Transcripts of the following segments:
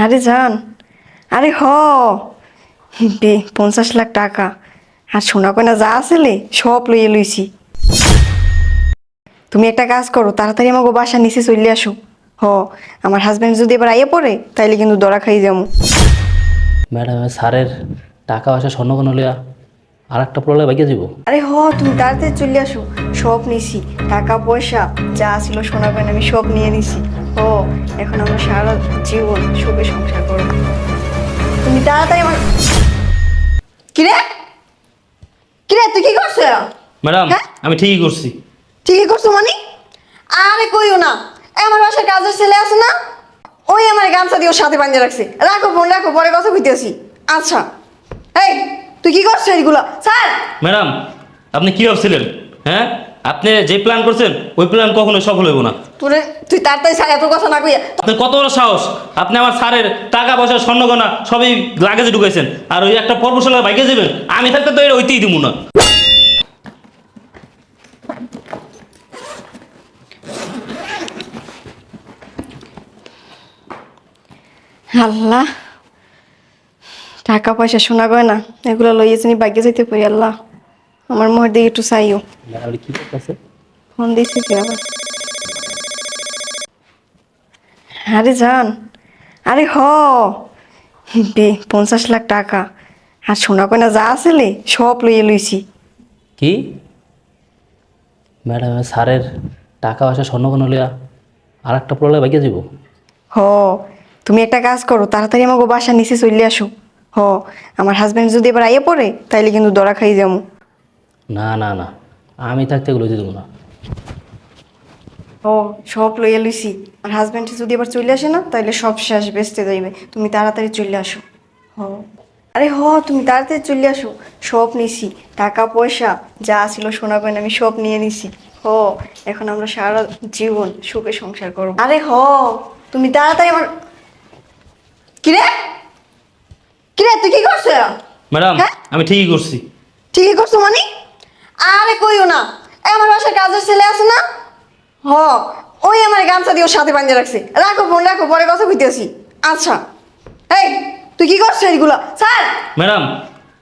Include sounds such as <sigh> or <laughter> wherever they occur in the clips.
আরে যান আরে হ। বে পঞ্চাশ লাখ টাকা। আর সোনা কয়না যা আসলে সব লইয়ে লইছি। তুমি একটা কাজ করো তাড়াতাড়ি আমাকে বাসা নিচে চলে আসো। হ আমার হাজব্যান্ড যদি এবার আইয়ে পড়ে তাইলে কিন্তু দরা খাই যাব ম্যাডাম স্যারের টাকা পয়সা স্বর্ণকোন হলে আর একটা প্রলয় বাইকে যাব আরে হ তুমি তাড়াতাড়ি চলে আসো সব নিছি। টাকা পয়সা যা ছিল সোনা কয়না আমি সব নিয়ে নিছি। ও এখন আমরা সারা জীবন সুখে সংসার করব। তুমি তাড়াতাড়ি আমার কিরে? কিরে তুই কি করছ? ম্যাডাম হ্যাঁ? আমি ঠিকই করছি। ঠিকই করছ মানে? আরে কইও না আমার বাসার কাজের ছেলে আছে না? ওই আমার গামছা দিয়ে ওর সাথে বাঁধে রাখছে। রাখো ফোন রাখো পরে কথা কইতেছি আচ্ছা। এই তুই কি করছ এইগুলো স্যার! ম্যাডাম আপনি কি ভাবছিলেন? হ্যাঁ? আপনি যে প্ল্যান করছেন ওই প্ল্যান কখনো সফল হইব না। তোরে তুই তাড়াতাড়ি স্যার এত কথা না কইয়া। আপনার কত বড় সাহস? আপনি আমার স্যারের টাকা পয়সা স্বর্ণগনা সবই লাগেজে ঢুকেছেন আর ওই একটা পর্বশালা বাইকে যাবেন আমি থাকতে তো এটা ওইতেই দিব না। আল্লাহ টাকা পয়সা শোনা গয় না এগুলো লইয়েছি নি বাইকে যাইতে পারি আল্লাহ। আমার মোহর দিকে একটু চাইও। কি করতেছে? ফোন দিছি কি আবার। আরে যান আরে হ। বে পঞ্চাশ লাখ টাকা। আর সোনা কয়না যা আসলে সব লইয়ে লইছি। কি? ম্যাডাম স্যারের টাকা পয়সা স্বর্ণকোন হলে আর একটা প্রলয় বাইকে যাব হ তুমি একটা কাজ করো তাড়াতাড়ি আমাকে বাসা নিচে চলে আসো। হ আমার হাজব্যান্ড যদি এবার আইয়ে পড়ে তাইলে কিন্তু দরা খাই যাব না না না। আমি থাকতে এগুলো দিব না। ও সব লইয়া লইছি। আর হাজব্যান্ড যদি এবার চলে আসে না তাহলে সব শেষ বেচতে যাইবে। তুমি তাড়াতাড়ি চলে আসো। হ। আরে হ তুমি তাড়াতাড়ি চলে আসো। সব নিছি। টাকা পয়সা যা ছিল সোনা গয়না আমি সব নিয়ে নিছি। হ এখন আমরা সারা জীবন সুখে সংসার করব। আরে হ তুমি তাড়াতাড়ি আমার কিরে? কিরে তুই কি করছ? ম্যাডাম হ্যাঁ? আমি ঠিকই করছি। ঠিকই করছ মানে? আরে কইও না আমার বাসার কাজের ছেলে আছে না? হ ওই আমার গামছা দিয়ে ওর সাথে বাঁধে রাখছে। রাখো ফোন রাখো পরে কথা কইতেছি। আচ্ছা। এই তুই কি করছ এইগুলো স্যার! ম্যাডাম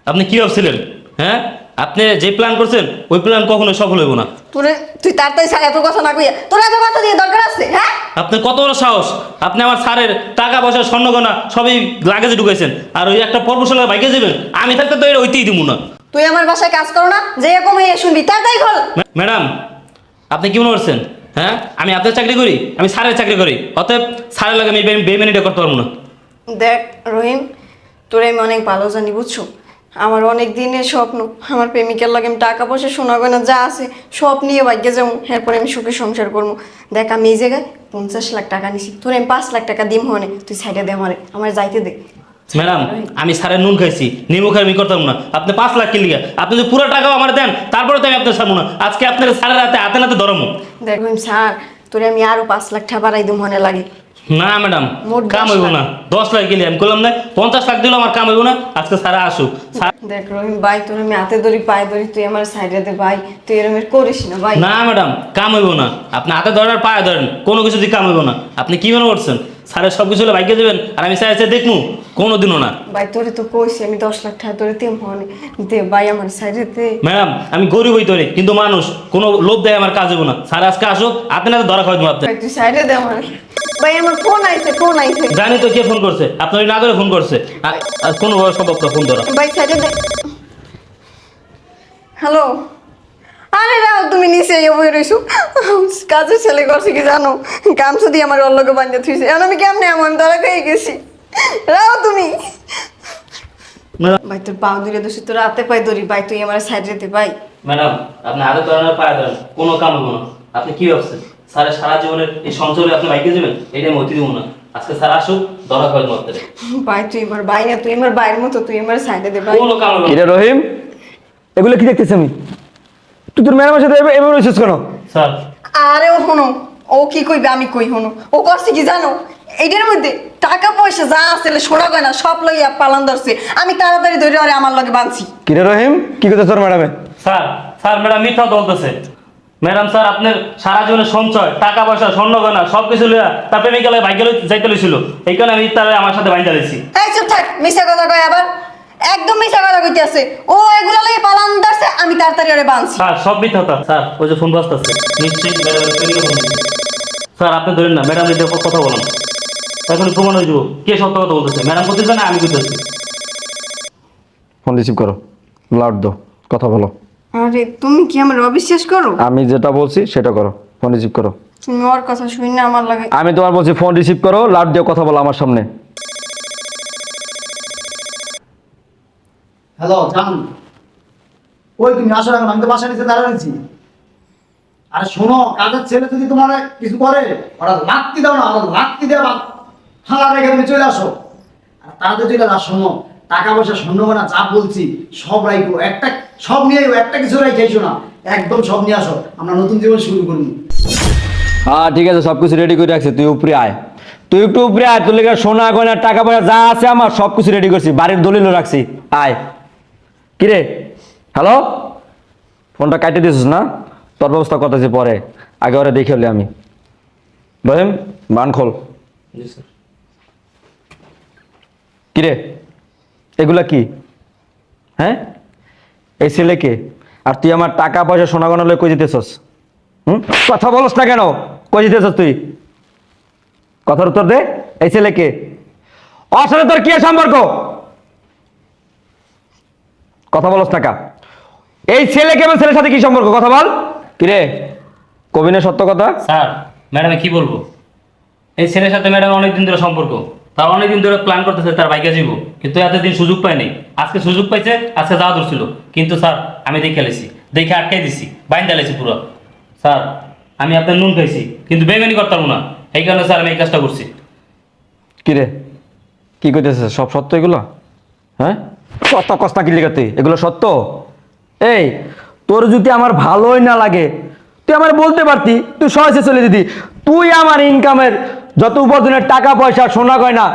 আপনি কি ভাবছিলেন? হ্যাঁ? আপনি যে প্ল্যান করছেন ওই প্ল্যান কখনো সফল হইব না। তোরে তুই তাড়াতাড়ি স্যার এত কথা না কইয়া তোর এত কথা দিয়ে দরকার আছে হ্যাঁ? আপনার কত বড় সাহস? আপনি আমার স্যারের টাকা পয়সা স্বর্ণগনা সবই লাগেজে ঢুকেছেন আর ওই একটা পর্বশালা বাইকে যাবেন আমি থাকতে তো এর ওইতেই দিব না। তুই আমার বাসায় কাজ করো না যে এরকম হয়ে শুনবি তাড়াতাড়ি খোল ম্যা- ম্যাডাম আপনি কি মনে করছেন? হ্যাঁ? আমি আপনার চাকরি করি আমি স্যারের চাকরি করি অতএব স্যারের লাগে আমি বেমেনিটা করতে পারব না। দেখ রহিম তোরে আমি অনেক ভালো জানি বুঝছ? আমার অনেক দিনের স্বপ্ন আমার প্রেমিকের লাগে আমি টাকা পয়সা শোনা গয়না যা আছে সব নিয়ে ভাগ্যে যাব এরপরে আমি সুখে সংসার করব। দেখ আমি এই জায়গায় পঞ্চাশ লাখ টাকা নিছি তোরে আমি পাঁচ লাখ টাকা দিম হনে তুই সাইডে দে আমারে আমার যাইতে দে। ম্যাডাম, আমি স্যারের নুন খাইছি, নিমু খাই আমি করতাম না। আপনি পাঁচ লাখ কিনলি আপনি যদি পুরো টাকাও আমার দেন, তারপরে তো আমি আপনার সামনে আজকে আপনার স্যারের হাতে হাতে নাতে ধরমু। দেখ রহিম স্যার, তোরে আমি আরও পাঁচ লাখ টাকা বাড়াই দিম মনে লাগে। না ম্যাডাম কাম হইব। না। দশ লাখ গেলে আমি করলাম না পঞ্চাশ লাখ দিলেও আমার কাম হইব না আজকে স্যারা আসুক। দেখ রহিম ভাই তোর আমি হাতে ধরি পায়ে ধরি তুই আমার সাইডে দে ভাই তুই এরকম করিস না ভাই। না ম্যাডাম কাম হইব না। আপনি হাতে পায়ে ধরেন কোনো কিছু দিয়ে কাম হইব না। আপনি কি মনে করছেন? স্যারের সব কিছু হলে বাইকে যাবেন আর আমি স্যার দেখমু কোনো দিনও না। ভাই তোরে তো কইছি আমি দশ লাখ টাকা তোরে দিম হনে দে ভাই আমার সাইডে দে। ম্যাডাম আমি গরিব হইতে পারি কিন্তু মানুষ কোনো লোভ দেয় আমার কাজ হইব না। স্যার আজকে আসুক হাতে নাতে ধরা দেবো আপনি তুই সাইডে দে আমার। ভাই আমার ফোন আইছে ফোন আইছে। জানি তো কে ফোন করছে। আপনার না করে ফোন করছে। আর- কোনো সম্ভব না ফোন ধরা। ভাই সাইডে দে। হ্যালো আরে রাও তুমি নিচে ইয়ে বই রইছো। কাজের ছেলে করছে কি জানো? গামছা দিয়ে আমার অল্লকে বান্ধে থুইছে। এখন আমি কেমনে এমন? তারা খেয়ে গেছি। রাও তুমি? ভাই তোর পাও দূরে দোষী তোর হাতে পায়ে ধরি। ভাই তুই আমার সাইডে দে ভাই। ম্যাডাম আপনি হাতে ধরেন পায়ে ধরেন। কোনো কাম হইব না। আপনি কি ভাবছেন? স্যারের সারা জীবনের এই সঞ্চয়ে আপনি বাইকে যাবেন? এটা আমি অতি দিব না আজকে স্যার আসুক ধরা খাওয়াই দেবো। ভাই তুই আমার ভাই না তুই আমার ভাইয়ের মতো তুই আমার সাইডে দে ভাই। কোনো কাম কিরে রহিম এগুলো কি দেখতেছি আমি? তুই তোর ম্যাডামের সাথে এভাবে- রয়েছিস কেন? স্যার। আরে ও হনো ও কি কইবে আমি কই হনো ও করছে কি জানো? এইটার মধ্যে টাকা পয়সা যা আছে সোনা গয়না সব লইয়া পালান ধরছে। আমি তাড়াতাড়ি ধরে আরে আমার লগে বাঁধছি। কিরে রহিম কি করতে তোর ম্যাডামে? স্যার স্যার ম্যাডাম মিথ্যা বলতেছে। ম্যাডাম স্যার আপনার সারা জীবনের সঞ্চয় টাকা পয়সা স্বর্ণ গয়না সব কিছু লইয়া তার প্রেমিকালে বাইকে লই- যাইতে লইছিল। এই কারণে আমি তার আমার সাথে বাইন্দা দিয়েছি এই চুপ থাক মিশা কথা কয় আবার। একদম মিশা কথা কইতে আছে। ও এগুলো লাগে পালান দাসে আমি তাড়াতাড়ি ওরে বাঁধছি। স্যার সব মিথ্যা কথা। স্যার ওই যে ফোন বাজতেছে। নিশ্চয়ই প্রেমিকা দিচ্ছে। স্যার আপনি ধরেন না ম্যাডাম এটা কথা বলেন। এখন প্রমাণ হয়ে যাব। কে সত্য কথা বলতেছে? ম্যাডাম করতেছে না আমি করতেছি ফোন রিসিভ করো। লাউড দাও। কথা বলো। আরে তুমি কি আমার অবিশ্বাস করো? আমি যেটা বলছি সেটা করো। ফোন রিসিভ করো। তুমি ওর কথা শুনি না আমার লাগে আমি তোমার বলছি ফোন রিসিভ করো লাউড দিয়ে কথা বলো আমার সামনে। হ্যালো জান। ওই তুমি? আসো এখন আমি তো বাসা নিচে দাঁড়া রয়েছি। আরে শোনো কাজের ছেলে যদি তোমার কিছু করে ওরা লাত্তি দাও না ওরা লাত্তি দেওয়া বা রেখে তুমি চলে আসো। আর তাড়াতাড়ি চলে আসো শোনো টাকা পয়সা শূন্য না যা বলছি সব রাইখো। একটা সব নিয়ে একটা কিছু রাইখে এসো না। একদম সব নিয়ে আসো। আমরা নতুন জীবন শুরু করব। হ্যাঁ ঠিক আছে সব কিছু রেডি করে রাখছি। তুই উপরে আয়। তুই একটু উপরে আয় তোর লেগে সোনা গয়না টাকা পয়সা যা আছে আমার সব কিছু রেডি করছি। বাড়ির দলিলও রাখছি। আয়। কিরে হ্যালো ফোনটা কাটিয়ে দিছিস না? তোর ব্যবস্থা করতেছি পরে। আগে ওরা দেখে হলে আমি। বান খোল। জি স্যার। কিরে এগুলা কি? হ্যাঁ? এই ছেলেকে আর তুই আমার টাকা, পয়সা সোনা গয়না লয়ে কই হুম? কথা বলস না কেন? কই তুই? কথার উত্তর দে। এই ছেলেকে ওর সাথে তোর কি সম্পর্ক? কথা বলস টাকা এই ছেলেকে এবং ছেলের সাথে কি সম্পর্ক? কথা বল। কিরে? কবিনের সত্য কথা? স্যার, ম্যাডামে কি বলব? এই ছেলের সাথে ম্যাডাম অনেকদিন ধরে সম্পর্ক। তার অনেকদিন ধরে প্ল্যান করতেছে তার বাইকে যাব কিন্তু এতদিন সুযোগ পায়নি আজকে সুযোগ পাইছে, আজকে যাওয়া ধরছিল কিন্তু স্যার, আমি দেখে লেছি, দেখে আটকাই দিছি, বাইন্দা লেছি পুরো। স্যার, আমি আপনার নুন খাইছি, কিন্তু বেমানি করতাম না। এই কারণে স্যার, আমি এই কাজটা করছি। কিরে কি করতেছে সব সত্য এগুলো? হ্যাঁ? কত কষ্টা কি লিখাতে এগুলো সত্য? এই, তোর যদি আমার ভালোই না লাগে, তুই আমার বলতে পারতি, তুই সহজে চলে দিতি তুই আমার ইনকামের যত উপার্জনের টাকা পয়সা সোনা গয়না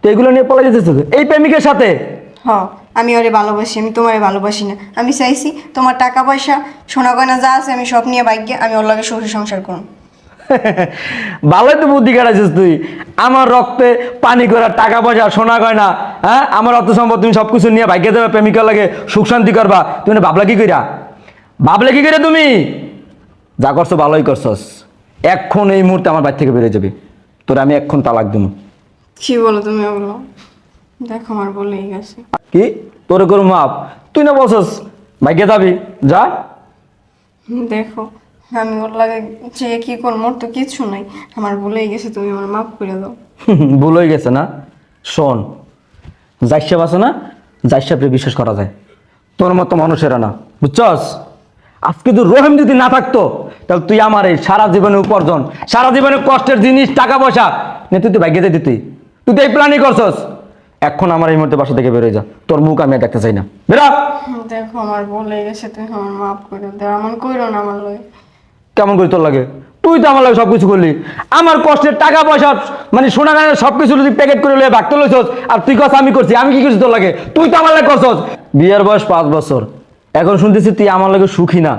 তো এগুলো নিয়ে পলাই যেতেছিস এই প্রেমিকের সাথে? হ আমি ওরে ভালোবাসি আমি তোমারে ভালোবাসি না। আমি চাইছি তোমার টাকা পয়সা সোনা গয়না যা আছে আমি সব নিয়ে বাইক গিয়ে আমি ওর লগে শ্বশুর সংসার করুন <laughs> ভালোই তো বুদ্ধি কাটাইছিস তুই। আমার রক্তে পানি করার টাকা পয়সা সোনা গয়না হ্যাঁ? আমার অর্থ সম্পদ তুমি সব কিছু নিয়ে ভাগ্যে দেবে প্রেমিকার লাগে সুখ শান্তি করবা। তুমি ভাবলা কি কইরা? ভাবলে কি করে তুমি? যা করছ ভালোই করছস। এখন এই মুহূর্তে আমার বাড়ি থেকে বেরিয়ে যাবি। তোর আমি এখন তালাক দিব কি বলো তুমি ওগুলো? দেখো আমার বলেই গেছে। কি? তোর করু মাপ। তুই না বলছস ভাগ্যে যাবি? যা। দেখো আমি ওর লাগে যে কি করব মোর তো কিছু নাই। আমার বলেই গেছে তুমি আমার মাফ করে দাও। <laughs> ভুল হয়ে গেছে না? শোন যাইসাব আছে না যাইসাবরে বিশ্বাস করা যায়। তোর মতো মানুষেরা না। বুঝছস? আজকে তো রহিম যদি না থাকতো তাহলে তুই আমার এই সারা জীবনে উপার্জন সারা জীবনে কষ্টের জিনিস টাকা পয়সা। নিয়ে তুই তো ভাগ্যে দিতি তুই। তুই তো এই প্ল্যানই করছস। এখন আমার এই মুহূর্তে বাসা থেকে বেরোয় যা। তোর মুখ আমি দেখতে চাই না। বেরা দেখো আমার বলেই গেছে তুমি আমার মাফ করে দাও। এমন কইরো না আমার লগে। কেমন করে তোর লাগে? তুই তো আমার লাগে সব কিছু করলি। আমার কষ্টের টাকা পয়সা মানে সোনা গানে সব কিছু তুই প্যাকেট করে লয়ে ভাগতে লইছস আর তুই কথা আমি করছি আমি কি করছি তোর লাগে? তুই তো আমার লাগে করছস। বিয়ের বয়স পাঁচ বছর। এখন শুনতেছি তুই আমার লাগে সুখী না।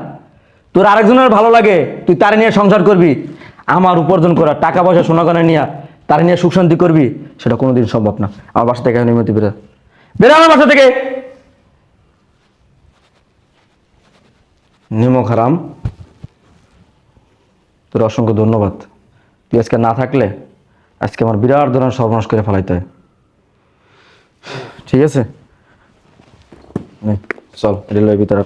তোর আরেকজনের ভালো লাগে, তুই তার নিয়ে সংসার করবি। আমার উপার্জন করা টাকা পয়সা সোনা গানে নিয়ে তার নিয়ে সুখ শান্তি করবি, সেটা কোনোদিন সম্ভব না। আমার বাসা থেকে নিয়মিত বেরো। বেরো আমার বাসা থেকে। নিমক হারাম তোর অসংখ্য ধন্যবাদ। তুই আজকে না থাকলে আজকে আমার বিরাট ধরনের সর্বনাশ করে ফেলাইতে হয়। ঠিক আছে? চল, রেলওয়ে ভিতরে